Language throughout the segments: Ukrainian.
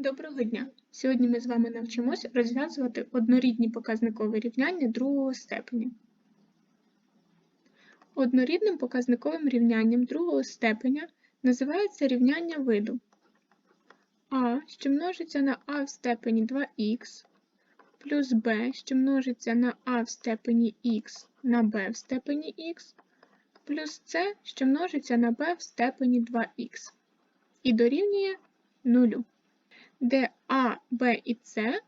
Доброго дня! Сьогодні ми з вами навчимось розв'язувати однорідні показникові рівняння другого степеня. Однорідним показниковим рівнянням другого степеня називається рівняння виду а, що множиться на а в степені 2х, плюс b, що множиться на а в степені х на b в степені х, плюс c, що множиться на b в степені 2х, і дорівнює 0 де А, Б і С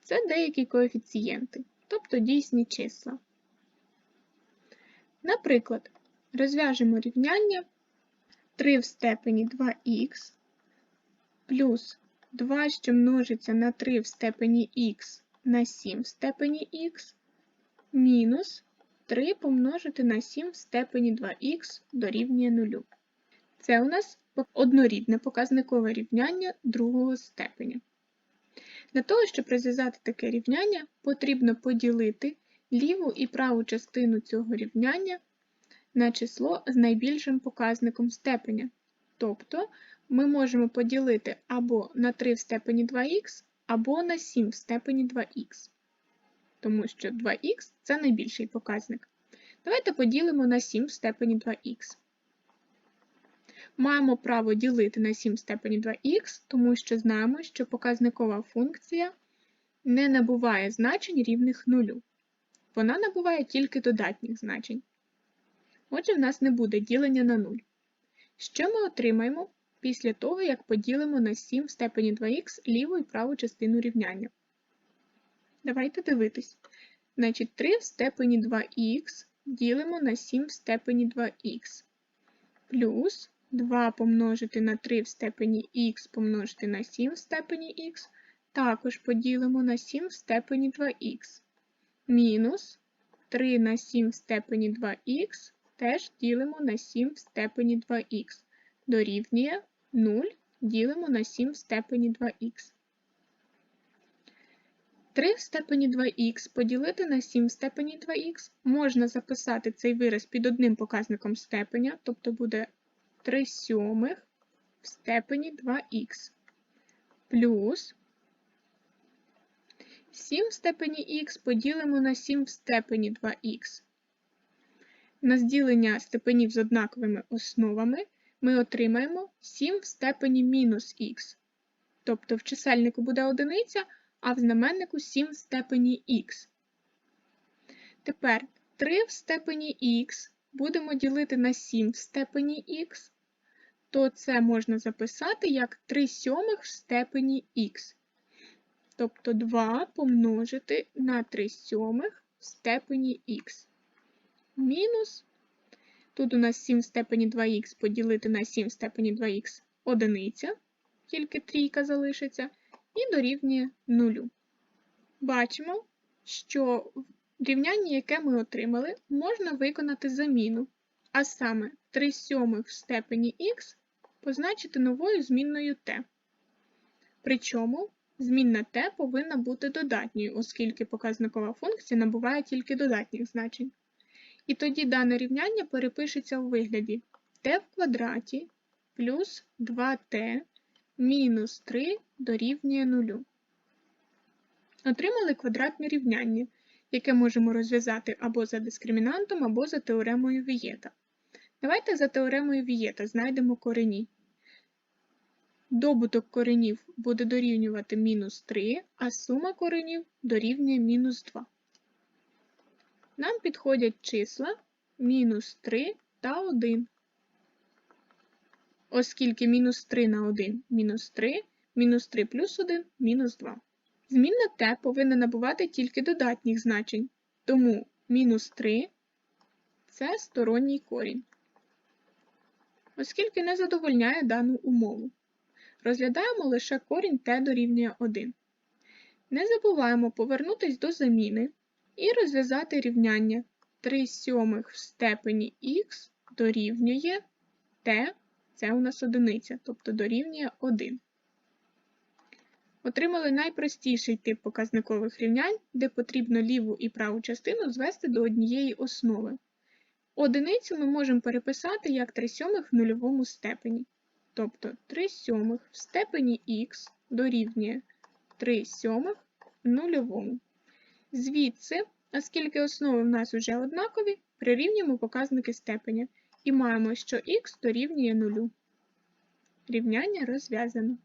це деякі коефіцієнти, тобто дійсні числа. Наприклад, розв'яжемо рівняння 3 в степені 2х плюс 2, що множиться на 3 в степені х на 7 в степені х, мінус 3 помножити на 7 в степені 2х дорівнює 0. Це у нас однорідне показникове рівняння другого степеня. Для того, щоб розв'язати таке рівняння, потрібно поділити ліву і праву частину цього рівняння на число з найбільшим показником степеня. Тобто ми можемо поділити або на 3 в степені 2х, або на 7 в степені 2х. Тому що 2х це найбільший показник. Давайте поділимо на 7 в степені 2х. Маємо право ділити на 7 в степені 2х, тому що знаємо, що показникова функція не набуває значень рівних нулю. Вона набуває тільки додатніх значень. Отже, в нас не буде ділення на 0. Що ми отримаємо після того, як поділимо на 7 в степені 2х ліву і праву частину рівняння? Давайте дивитись. Значить, 3 в степені 2х ділимо на 7 в степені 2х. Плюс 2 помножити на 3 в степені х помножити на 7 в степені х, також поділимо на 7 в степені 2х. Мінус 3 на 7 в степені 2х теж ділимо на 7 в степені 2х. Дорівнює 0 ділимо на 7 в степені 2х. 3 в степені 2х поділити на 7 в степені 2х можна записати цей вираз під одним показником степеня, тобто буде 3 сьомих в степені 2х плюс 7 в степені х поділимо на 7 в степені 2х. На зділення степенів з однаковими основами ми отримаємо 7 в степені мінус х. Тобто в чисельнику буде одиниця, а в знаменнику 7 в степені х. Тепер 3 в степені х будемо ділити на 7 в степені х, то це можна записати як 3 сьомих в степені х. Тобто 2 помножити на 3 сьомих в степені х. Мінус. Тут у нас 7 в степені 2х поділити на 7 в степені 2х одиниця, тільки трійка залишиться, і дорівнює 0. Бачимо, що в рівнянні, яке ми отримали, можна виконати заміну, а саме 3 сьомих в степені х позначити новою змінною t. Причому змінна t повинна бути додатньою, оскільки показникова функція набуває тільки додатніх значень. І тоді дане рівняння перепишеться у вигляді t в квадраті плюс 2t мінус 3 дорівнює 0. Отримали квадратне рівняння, яке можемо розв'язати або за дискримінантом, або за теоремою Вієта. Давайте за теоремою Вієта знайдемо корені. Добуток коренів буде дорівнювати мінус 3, а сума коренів дорівнює мінус 2. Нам підходять числа мінус 3 та 1. Оскільки мінус 3 на 1 мінус 3, мінус 3 плюс 1 мінус 2. Змінна t повинна набувати тільки додатніх значень, тому мінус 3 це сторонній корінь. Оскільки не задовольняє дану умову. Розглядаємо лише корінь t дорівнює 1. Не забуваємо повернутися до заміни і розв'язати рівняння 3 сьомих в степені х дорівнює t, це у нас одиниця, тобто дорівнює 1. Отримали найпростіший тип показникових рівнянь, де потрібно ліву і праву частину звести до однієї основи. Одиницю ми можемо переписати як 3 сьомих в нульовому степені. Тобто 3 сьомих в степені х дорівнює 3 сьомих нульовому. Звідси, оскільки основи в нас вже однакові, прирівнюємо показники степеня і маємо, що х дорівнює нулю. Рівняння розв'язано.